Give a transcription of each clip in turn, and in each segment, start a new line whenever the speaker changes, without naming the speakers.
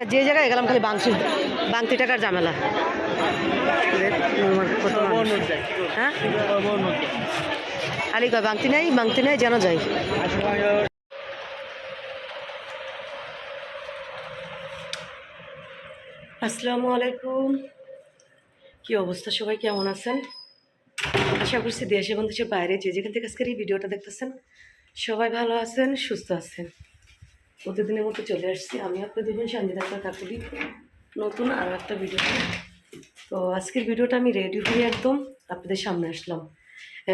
যে জায়গায় গেলাম খালি বাংশি বাংতি টাকার ঝামেলা। হ্যাঁ? খালি কয় বাংতি নাই বাংতি নাই, যেন যাই। আসসালামু আলাইকুম। কি অবস্থা? সবাই কেমন আছেন? আশা করছি দেশ এবং বাইরে যে যেখান থেকে আজকের এই ভিডিওটা দেখতেছেন, সবাই ভালো আছেন, সুস্থ আছেন। প্রতিদিনের মতো চলে আসছি। আমি আপনাদের দুজন সঞ্জিত কাকুলি নতুন আরও একটা ভিডিও তো। আজকের ভিডিওটা আমি রেডি হয়ে একদম আপনাদের সামনে আসলাম।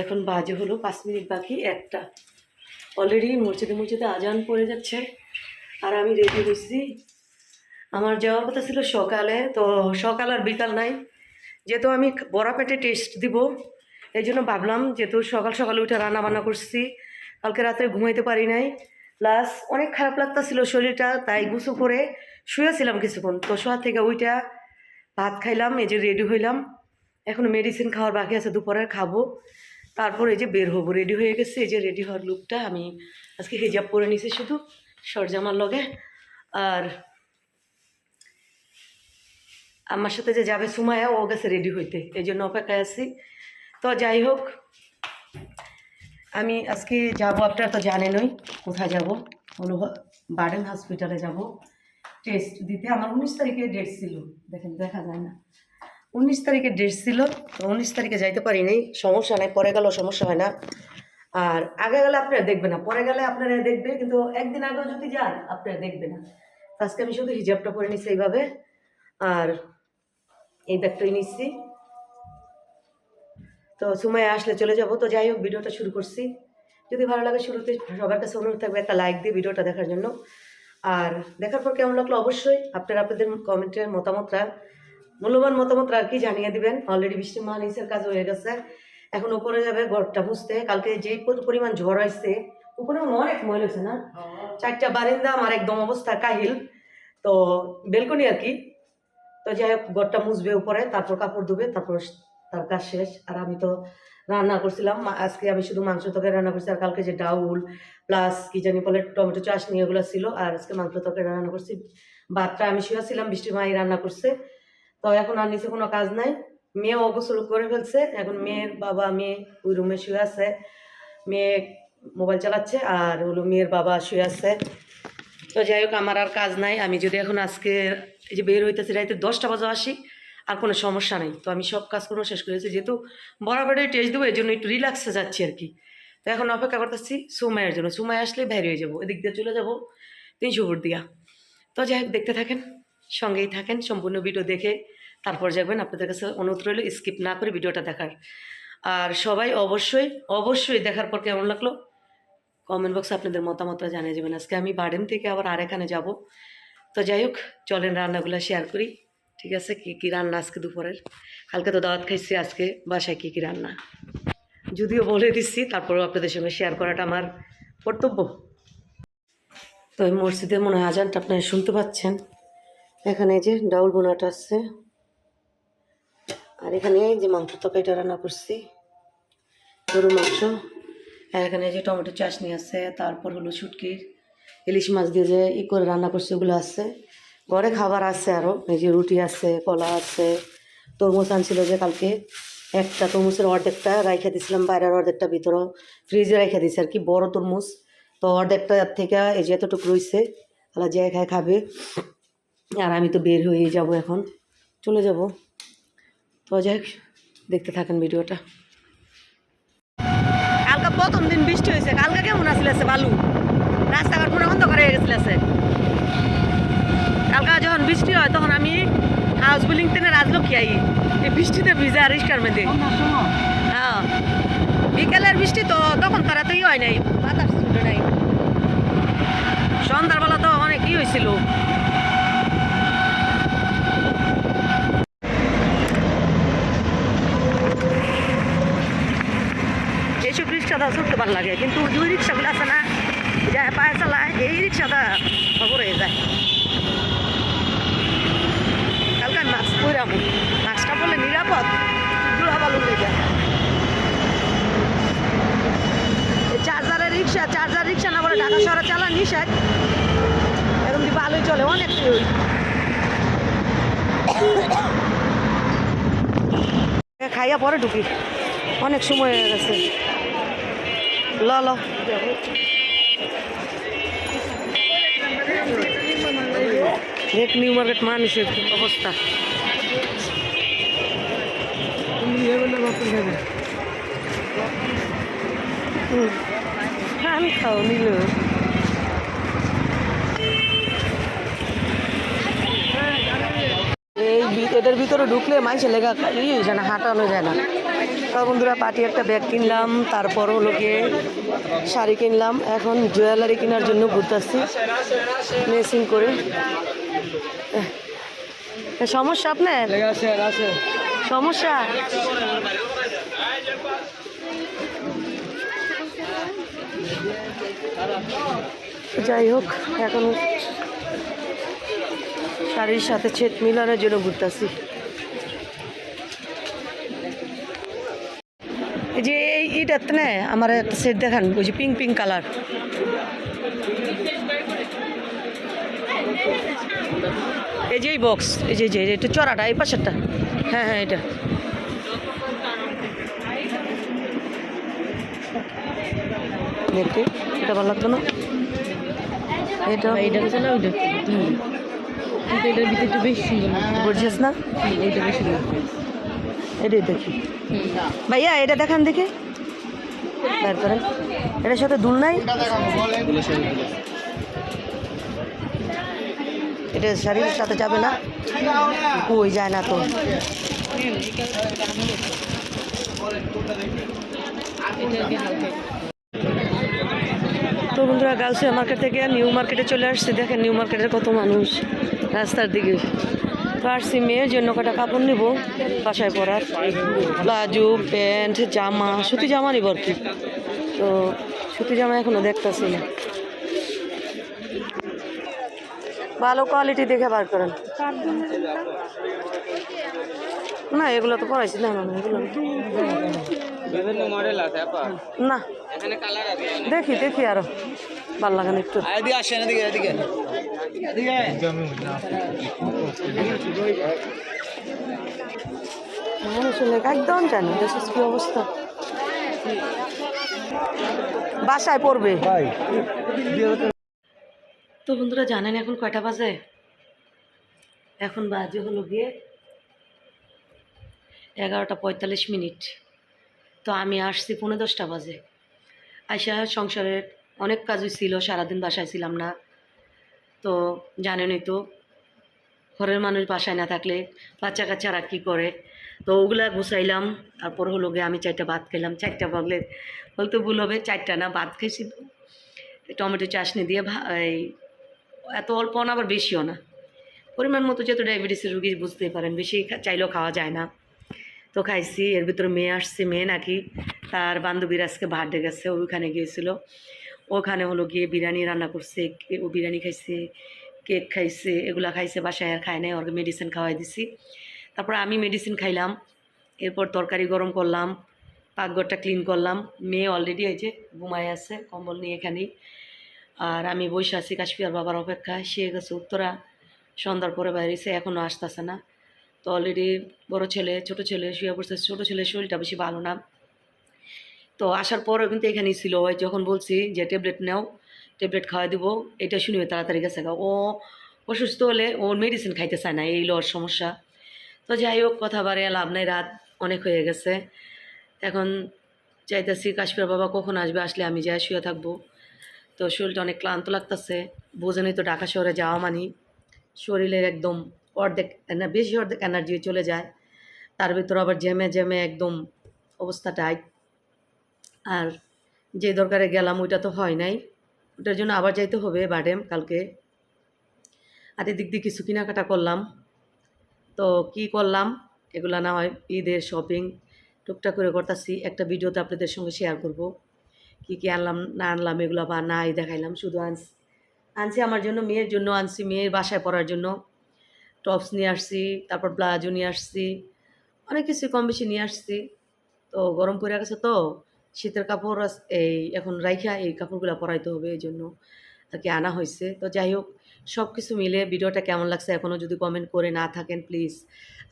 এখন বাজে হলো পাঁচ মিনিট বাকি একটা। অলরেডি মসজিদে মসজিদে আজান পড়ে যাচ্ছে। আর আমি রেডি হয়েছি। আমার যাওয়ার কথা ছিল সকালে, তো সকাল আর বিকাল নাই। যেহেতু আমি বড়া পেটে টেস্ট দিব, এই জন্য ভাবলাম যেহেতু সকাল সকালে উঠে রান্না বান্না করছি, কালকে রাত্রে ঘুমাইতে পারি নাই। প্লাস অনেক খারাপ লাগতাছিল শরীরটা, তাই গুছু করে শুয়েছিলাম কিছুক্ষণ। তো শোয়া থেকে ওইটা ভাত খাইলাম, এই যে রেডি হইলাম। এখনও মেডিসিন খাওয়ার বাকি আছে, দুপুরের খাব। তারপর এই যে বের হব রেডি হয়ে গেছে। এই যে রেডি হওয়ার লুকটা আমি আজকে হিজাব পরে নিছি শুধু সরজামার লগে। আর আমার সাথে যে যাবে সুমায়া ও গেছে রেডি হইতে। এই জন্য অপেক্ষায় আছি। তো যাই হোক আমি আজকে যাব, আপনারা তো জানেনই কোথায় যাব। হলো বার্ডেন হসপিটালে যাব। টেস্ট দিতে আমার উনিশ তারিখে ডেট ছিল। দেখেন, দেখা যায় না। উনিশ তারিখে ডেট ছিল উনিশ তারিখে যাইতে পারি নাই সমস্যা নাই, পরে গেলেও সমস্যা হয় না। আর আগে গেলে আপনারা দেখবে না, পরে গেলে আপনারা দেখবে, কিন্তু একদিন আগেও যদি যান, আপনারা দেখবে না। আজকে আমি শুধু হিজাবটা পরে নিচ্ছি এইভাবে। আর এই ব্যাগটাই নিচ্ছি তো সময় আসলে চলে যাব। তো যাই হোক, ভিডিওটা শুরু করছি। যদি ভালো লাগে শুরুতে, সবার কাছে অনুরোধ থাকবে একটা লাইক দিয়ে ভিডিওটা দেখার জন্য। আর দেখার পর কেমন লাগল? অবশ্যই আপনারা আপনাদের কমেন্টের মতামতটা, মূল্যবান মতামতটা আর কি জানিয়ে দিবেন। অলরেডি বৃষ্টি মা নিচের কাজ হয়ে গেছে। এখন উপরে যাবে ঘরটা মুছতে। কালকে পরি- পরিমাণ ঝড় হয়েছে উপরে অনেক ময়লা হয়েছে না? চারটা বারিন্দা, আমার একদম অবস্থা কাহিল। তো বেলকনি আর কি। তো যাই হোক, ঘরটা মুছবে উপরে, তারপর কাপড় ধুবে, তারপর তার কাজ শেষ। আর আমি তো রান্না করছিলাম আজকে আমি শুধু মাংস তরকারি রান্না করছি, আর কালকে যে ডাউল, প্লাস কি জানি বলে টমেটো চাশনি এগুলো ছিল, আর আজকে মাংস তরকারি রান্না করছি। ভাতটা আমি শুয়েছিলাম বৃষ্টি মাই রান্না করছে। তো এখন আর নিচে কোনো কাজ নাই। মেয়ে অগোসল করে ফেলছে, এখন মেয়ের বাবা, মেয়ে ওই রুমে শুয়ে আছে। মেয়ে মোবাইল চালাচ্ছে, আর হলো মেয়ের বাবা শুয়ে আছে। তো যাই হোক, আমার আর কাজ নাই। আমি যদি এখন আজকে এই যে বের হইতেছি, রাইতে দশটা বাজে আসি। আর কোনো সমস্যা নেই। তো আমি সব কাজ কোনো শেষ করেছি যেহেতু বরাবরই টেস্ট দেবো এই জন্য একটু রিল্যাক্সে যাচ্ছি আর কি। তো এখন অপেক্ষা করতেছি সুমাইয়ের জন্য। সুমাই আসলেই বাইরে হয়ে যাব। এদিক দিয়ে চলে যাব তিনশো ফুট দিয়া। তো যাই হোক, দেখতে থাকেন, সঙ্গেই থাকেন, সম্পূর্ণ ভিডিও দেখে তারপর যাবেন আপনাদের কাছে অনুরোধ রইল স্কিপ না করে ভিডিওটা দেখার। আর সবাই অবশ্যই অবশ্যই দেখার পর কেমন লাগল? কমেন্ট বক্সে আপনাদের মতামতটা জানিয়ে যাবেন আজকে আমি বার্ডেন থেকে আবার আরেখানে যাব। তো যাই হোক, চলেন রান্নাগুলো শেয়ার করি। ঠিক আছে, কী কী রান্না আজকে দুপুরের? কালকে তো দাওয়াত খাইছি, আজকে বাসায় কী কী রান্না? যদিও বলে দিচ্ছি তারপরেও আপনাদের সঙ্গে শেয়ার করাটা আমার কর্তব্য। তো এই মনে হয় আজানটা আপনারা শুনতে পাচ্ছেন। এখানে যে ডাউল বোনাটা আছে। আর এখানে যে মাংস তরকারিটা রান্না করছি গরু মাংস। আর এখানে যে টমেটো চাটনি আছে, তারপর হলো শুটকির। ইলিশ মাছ দিয়ে যে ই করে রান্না করছে, ওগুলো আছে। ঘরে খাবার আছে আরও এই যে রুটি আছে, কলা আছে। তরমুজ আনছিল যে কালকে। একটা তরমুজের অর্ধেকটা রাইখে দিয়েছিলাম বাইরের অর্ধেকটা ভিতরেও ফ্রিজে রেখে দিয়েছি আর কি, বড় তরমুজ। তো অর্ধেকটা থেকে এই যে এতটুকু রয়েছে তাহলে যে খায় খাবে। আর আমি তো বের হয়ে যাব এখন। চলে যাব। তো যাই দেখতে থাকেন ভিডিওটা। কালকে প্রথম দিন বৃষ্টি হয়েছে, কালকে কেমন আসলে বালু? রাস্তাঘাট মনে বন্ধ করে গেছিল কালকে যখন বৃষ্টি হয় তখন আমি হাউস বিল্ডিং থেকে রাজলক্ষ্মী আই। এই বৃষ্টিতে ভিজা রিস্কার মধ্যে হ্যাঁ। বিকেলের বৃষ্টি তো তখন তার এতই হয় নাই বাতাস ছুটে নাই। সন্ধ্যাবেলা তো অনেক ই হয়েছিল এইসব রিক্সাটা চলতে ভালো লাগে কিন্তু দুই রিক্সাগুলো আছে না যা পায়ে চালায় এই রিক্সাটা খবর হয়ে যায়। কইরামু। মাস্কটা বলে নিরাপদ দুলাবালু লেগে চার্জারের রিক্সা, চার্জার রিক্সা না বলে ঢাকা শহরে চালান নিষেধ। এরকম কি চলে, অনেক খাইয়া পরে ঢুকি। অনেক সময় হয়ে গেছে। ল ল। রেট নিউ মার্কেট মানুষের অবস্থা। আমি খাও নিল এই এদের ভিতরে ঢুকলে মাইসে লেগা ইয়ে হয়ে যায় না হাঁটানো যায় না। তা বন্ধুরা পার্টি একটা ব্যাগ কিনলাম, তারপর হলো গিয়ে শাড়ি কিনলাম। এখন জুয়েলারি কেনার জন্য ঘুরতেছি মেসিং করে। সমস্যা আপনার? সমস্যা? যাই হোক, এখন শাড়ির সাথে ছেদ মিলানোর জন্য ঘুরতেছি। যে এই ইটাতে না, আমার একটা সেট দেখান, ওই যে পিঙ্ক পিঙ্ক কালার এই যে এই বক্স এই যে এই যে এই একটু চড়াটা এই পাশেরটা। হ্যাঁ হ্যাঁ এটা। দেখতে এটা ভালো লাগতো না? এটা
না ওইটা? হুম। কিন্তু এটার ভিতরে একটু বেশি সুন্দর
বুঝছিস না?
হুম, এইটা বেশি সুন্দর
এটাই দেখি। ভাইয়া এটা দেখান দেখি। বের করেন। এটার সাথে দুল নাই? এটা শাড়ির সাথে যাবে না। কই যায় না তো। তো বন্ধুরা গার্লসিয়া মার্কেট থেকে নিউ মার্কেটে চলে আসছে। দেখেন নিউ মার্কেটের কত মানুষ রাস্তার দিকে। তো আসছি মেয়ের জন্য কটা কাপড় নিব। বাসায় পরার। প্লাজো, প্যান্ট, জামা, সুতি জামা নিব আর কি। তো সুতি জামা এখনও দেখতেছি না। ভালো কোয়ালিটি দেখে বার করেন। না এগুলো তো পড়াইছি না না না, এগুলো না।
বিভিন্ন মডেল আছে আপা।
না।
এখানে কালার আছে
দেখি দেখি আরও। ভালো লাগে না একটু।
এদিকে আসেন এদিকে এদিকে। এদিকে।
মানুষের লেখা একদম জানি দেশের কি অবস্থা? বাসায় পড়বে। তো বন্ধুরা জানেন এখন কয়টা বাজে? এখন বাজে হলো গিয়ে এগারোটা পঁয়তাল্লিশ মিনিট। তো আমি আসছি পৌনে দশটা বাজে। আইসা সংসারের অনেক কাজই ছিল, সারাদিন বাসায় ছিলাম না। তো জানেনই তো, ঘরের মানুষ বাসায় না থাকলে বাচ্চা কাচ্চারা কী করে? তো ওগুলা গুছাইলাম, তারপর হলো গিয়ে আমি চারটা ভাত খেলাম। চারটা বললে বলতে ভুল হবে, চারটা না, ভাত খেয়েছি। টমেটো চাশনি দিয়ে এই এত অল্প না, আবার বেশিও না। পরিমাণ মতো যেহেতু ডায়াবেটিসের রুগী বুঝতেই পারেন, বেশি চাইলেও খাওয়া যায় না। তো খাইছি, এর ভিতরে মেয়ে আসছে, মেয়ে নাকি তার বান্ধবীর আজকে বার্থডে গেছে ওইখানে গিয়েছিল। ওখানে হলো গিয়ে বিরিয়ানি রান্না করছে ও বিরিয়ানি খাইছে, কেক খাইছে, এগুলা খাইছে, বাসায় আর খায় নাই ওর মেডিসিন খাওয়াই দিছি। তারপর আমি মেডিসিন খাইলাম, এরপর তরকারি গরম করলাম, পাকঘরটা ক্লিন করলাম। মেয়ে অলরেডি হয়েছে ঘুমায় আছে, কম্বল নিয়ে এখানেই। আর আমি বসে আছি কাশ্মীর বাবার অপেক্ষায়। সে গেছে উত্তরা, সন্ধ্যার পরে বাইরেছে এখনও আসতেছে না। তো অলরেডি বড় ছেলে, ছোট ছেলে শুয়ে পড়ছে। ছোট ছেলের শরীরটা বেশি ভালো না। তো আসার পরেও কিন্তু এখানেই ছিল। ওই যখন বলছি যে ট্যাবলেট নেও ট্যাবলেট খাওয়া দিব। এটা শুনে তাড়াতাড়ি গেছে। ও অসুস্থ হলে ওর মেডিসিন খাইতে চায় না, এই লোর সমস্যা। তো যাই হোক, কথা বাড়ে লাভ নাই। রাত অনেক হয়ে গেছে। এখন চাইতেছি কাশ্মীর বাবা কখন আসবে, আসলে আমি যাই শুয়ে থাকব। তো শরীরটা অনেক ক্লান্ত লাগতেছে। বোঝেনি তো ঢাকা শহরে যাওয়া মানি শরীরের একদম অর্ধেক বেশি অর্ধেক এনার্জি চলে যায়। তার ভিতর আবার জ্যামে জ্যামে একদম অবস্থা টাইট আর যে দরকারে গেলাম ওইটা তো হয় নাই। ওটার জন্য আবার যাইতে হবে বাডেম কালকে। আর এদিক দিয়ে কিছু কেনাকাটা করলাম। তো কি করলাম? এগুলা না হয় ঈদের শপিং টুকটাক করে করতেছি। একটা ভিডিওতে আপনাদের সঙ্গে শেয়ার করব। কি কি আনলাম, না আনলাম, এগুলো বা নাই দেখাইলাম, শুধু আনছি। আনছি আমার জন্য, মেয়ের জন্য আনছি, মেয়ের বাসায় পরার জন্য। টপস নিয়ে আসছি, তারপর ব্লাউজও নিয়ে আসছি, অনেক কিছু কম বেশি নিয়ে আসছি। তো গরম পড়ে গেছে তো, শীতের কাপড় এই এখন রাইখা এই কাপড়গুলো পরাইতে হবে এই জন্য আর কি আনা হয়েছে। তো যাই হোক সব কিছু মিলে ভিডিওটা কেমন লাগছে এখনও যদি কমেন্ট করে না থাকেন প্লিজ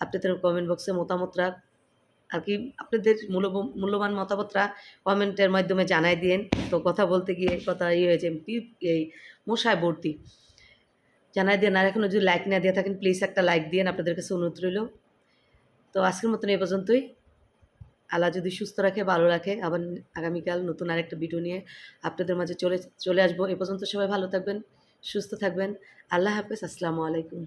আপনাদের কমেন্ট বক্সে মতামত রাখ। আর কি আপনাদের মূল্য মূল্যবান মতামতটা কমেন্টের মাধ্যমে জানাই দিন তো কথা বলতে গিয়ে কথা ইয়ে হয়েছে এই মশায় ভর্তি। জানাই দিন আর এখনও যদি লাইক না দিয়ে থাকেন প্লিজ একটা লাইক দিন আপনাদের কাছে অনুরোধ রইল। তো আজকের মতন এই পর্যন্তই। আল্লাহ যদি সুস্থ রাখে, ভালো রাখে, আবার আগামীকাল নতুন আরেকটা ভিডিও নিয়ে আপনাদের মাঝে চলে চলে আসব। এ পর্যন্ত সবাই ভালো থাকবেন, সুস্থ থাকবেন। আল্লাহ হাফেজ, আসসালামু আলাইকুম।